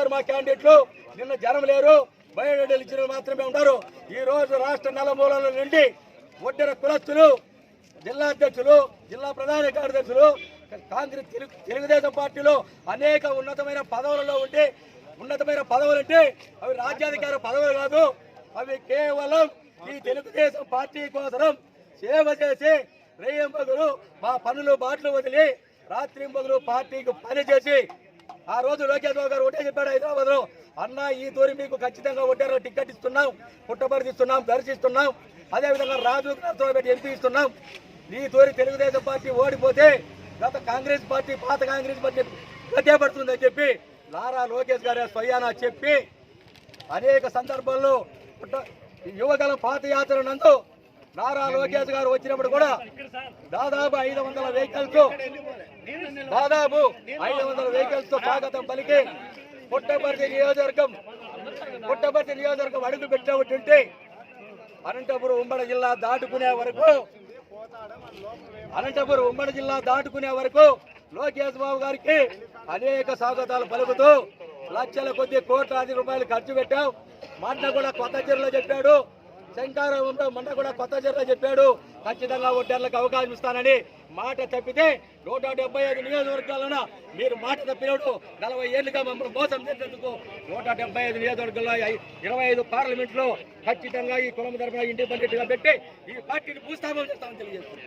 వచ్చారు మా క్యాండిడేట్లు. నిన్న జనం లేరు. బయోడేటాలు ఇచ్చిన మాత్రమే ఉన్నారు. ఈ రోజు రాష్ట్ర నలుమూలల నుండి ఒడ్డెర కులస్తులు జిల్లా అధ్యక్షులు జిల్లా ప్రధాన కార్యదర్శులు కాంగ్రెస్ తెలుగుదేశం పార్టీలో అనేక ఉన్నతమైన పదవులలో ఉండి ఉన్నతమైన పదవులు అంటే అవి రాజ్యాధికార పదవులు కాదు. అవి కేవలం ఈ తెలుగుదేశం పార్టీ కోసం సేవ చేసి రేయం మా పనులు బాటలు వదిలి రాత్రింబగులు పార్టీకి పని చేసి ఆ రోజు లోకేష్ బాబు గారు ఒకటే చెప్పాడు హైదరాబాద్లో అన్న ఈ తూరి మీకు ఖచ్చితంగా ఒడ్డారు టికెట్ ఇస్తున్నాం పుట్టబడి దర్శిస్తున్నాం. అదేవిధంగా రాజు గారితో పెట్టి ఎంపీ ఇస్తున్నాం. ఈ తూరి తెలుగుదేశం పార్టీ ఓడిపోతే గత కాంగ్రెస్ పార్టీ పాత కాంగ్రెస్ పార్టీ ప్రత్యేపడుతుందని చెప్పి నారా లోకేష్ గారు స్వయానా చెప్పి అనేక సందర్భాల్లో పుట్ట- యువగలం పాదయాత్ర నందు నారా లోకేష్ గారు వచ్చినప్పుడు కూడా దాదాపు ఐదు వందల వెహికల్స్ దాదాపు ఐదు వందల వెహికల్స్తో స్వాగతం పలికి పుట్టపర్తి నియోజకవర్గం పుట్టపర్తి నియోజకవర్గం అడుగు పెట్టబట్టుంటే అనంతపురం ఉమ్మడి జిల్లా దాటుకునే వరకు అనంతపురం ఉమ్మడి జిల్లా దాటుకునే వరకు లోకేష్ బాబు గారికి అనేక స్వాగతాలు పలుకుతూ లక్షల కొద్ది కోట్లాది రూపాయలు ఖర్చు పెట్టాం. మొన్న కూడా కొత్త చెరువులో చెప్పాడు శంకారంలో మొన్న కూడా కొత్త చీరలో చెప్పాడు. ఖచ్చితంగా ఓటర్లకు అవకాశం ఇస్తానని మాట తప్పితే నూట డెబ్బై ఐదు నియోజకవర్గాలను మీరు మాట తప్పినప్పుడు నలభై ఏళ్ళుగా మమ్మల్ని మోసం చేసేందుకు నూట డెబ్బై ఐదు నియోజకవర్గంలో ఇరవై ఐదు పార్లమెంట్లో ఖచ్చితంగా ఈ కులం తరఫున ఇండిపెండెంట్గా పెట్టి ఈ పార్టీని భూస్థాపన చేస్తామని తెలియజేస్తున్నాం.